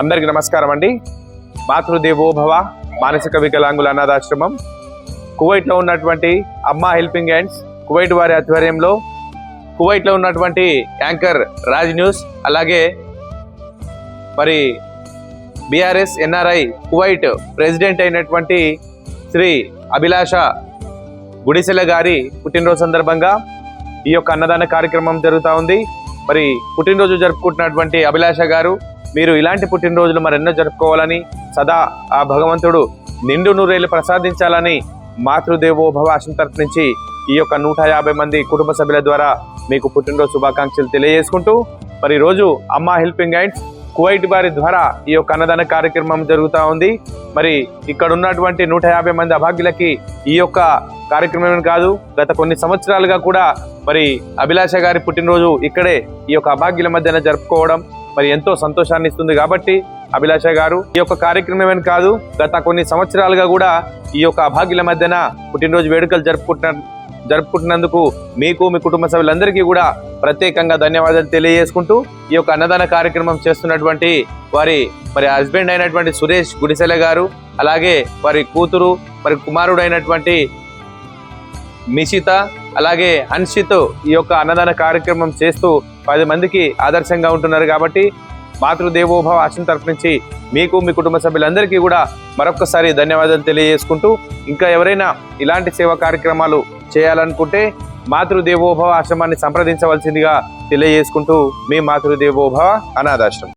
అందరికీ నమస్కారం అండి. మాతృదేవోభవ మానసిక వికలాంగుల అనాథాశ్రమం. కువైట్లో ఉన్నటువంటి అమ్మా హెల్పింగ్ హ్యాండ్స్ కువైట్ వారి ఆధ్వర్యంలో కువైట్లో ఉన్నటువంటి యాంకర్ రాజ్ న్యూస్ అలాగే మరి బీఆర్ఎస్ ఎన్ఆర్ఐ కువైట్ ప్రెసిడెంట్ అయినటువంటి శ్రీ అభిలాష గుడిసెల గారి పుట్టినరోజు సందర్భంగా ఈ యొక్క అన్నదాన కార్యక్రమం జరుగుతూ ఉంది. మరి పుట్టినరోజు జరుపుకుంటున్నటువంటి అభిలాష గారు మీరు ఇలాంటి పుట్టినరోజులు మరెన్నో జరుపుకోవాలని సదా ఆ భగవంతుడు నిండు నూరేళ్ళు ప్రసాదించాలని మాతృదేవోభవ ఆశం తరపు నుంచి ఈ యొక్క నూట యాభై మంది కుటుంబ సభ్యుల ద్వారా మీకు పుట్టినరోజు శుభాకాంక్షలు తెలియజేసుకుంటూ మరి రోజు అమ్మ హెల్పింగ్ హ్యాండ్స్ కువైట్ వారి ద్వారా ఈ యొక్క అన్నదాన కార్యక్రమం జరుగుతూ ఉంది. మరి ఇక్కడ ఉన్నటువంటి నూట యాభై మంది అభాగ్యులకి ఈ యొక్క కార్యక్రమం కాదు. గత కొన్ని సంవత్సరాలుగా కూడా మరి అభిలాష గారి పుట్టినరోజు ఇక్కడే ఈ యొక్క అభాగ్యుల మధ్యన జరుపుకోవడం మరి ఎంతో సంతోషాన్ని ఇస్తుంది కాబట్టి అభిలాష గారు ఈ యొక్క కార్యక్రమమే కాదు గత కొన్ని సంవత్సరాలుగా కూడా ఈ యొక్క అభాగ్యుల మధ్యన పుట్టినరోజు వేడుకలు జరుపుకుంటున్న జరుపుకుంటున్నందుకు మీకు మీ కుటుంబ సభ్యులందరికీ కూడా ప్రత్యేకంగా ధన్యవాదాలు తెలియజేసుకుంటూ ఈ యొక్క అన్నదాన కార్యక్రమం చేస్తున్నటువంటి వారి మరి హస్బెండ్ అయినటువంటి సురేష్ గుడిసెల గారు అలాగే వారి కూతురు మరి కుమారుడు అయినటువంటి మిషిత అలాగే హన్షిత్ ఈ యొక్క అన్నదాన కార్యక్రమం చేస్తూ పది మందికి ఆదర్శంగా ఉంటున్నారు కాబట్టి మాతృదేవోభవ ఆశ్రమం తరపునుంచి మీకు మీ కుటుంబ సభ్యులందరికీ కూడా మరొకసారి ధన్యవాదాలు తెలియజేసుకుంటూ ఇంకా ఎవరైనా ఇలాంటి సేవా కార్యక్రమాలు చేయాలనుకుంటే మాతృదేవోభవ ఆశ్రమాన్ని సంప్రదించవలసిందిగా తెలియజేసుకుంటూ మీ మాతృదేవోభవ అనాథాశ్రమం.